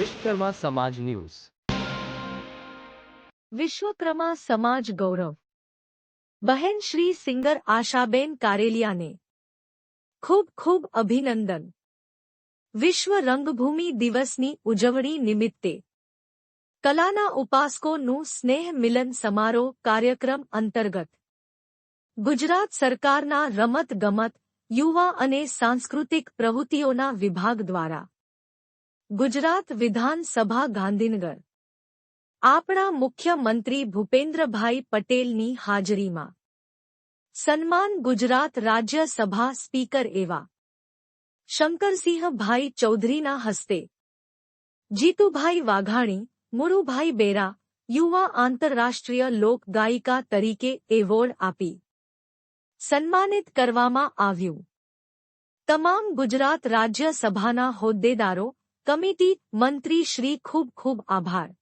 विश्वकर्मा समाज न्यूज़ विश्वकर्मा समाज गौरव बहन श्री सिंगर आशाबेन कारेलिया ने खूब खूब अभिनंदन विश्व रंगभूमि दिवसनि ઉજવડી નિમિત્તે કલાના ઉપાસકોનો સ્નેહ મિલન સમારોહ કાર્યક્રમ અંતર્ગત ગુજરાત સરકારના રમત ગમત યુવા અને સાંસ્કૃતિક પ્રવૃત્તિઓના વિભાગ દ્વારા गुजरात विधानसभा गांधीनगर आपला मुख्यमंत्री भूपेंद्र भाई पटेल ની હાજરીમાં સન્માન ગુજરાત રાજ્યસભા સ્પીકર એવા शंकर सिंह भाई चौधरी ના હસ્તે જીતુભાઈ વાઘાણી મોરુભાઈ બેરા યુવા આંતરરાષ્ટ્રીય લોક ગાયिका તરીકે એવોર્ડ આપી સન્માનિત કરવામાં આવ્યુ તમામ ગુજરાત રાજ્યસભાના હોદ્દેદારો कमिटी मंत्री श्री खूब खूब आभार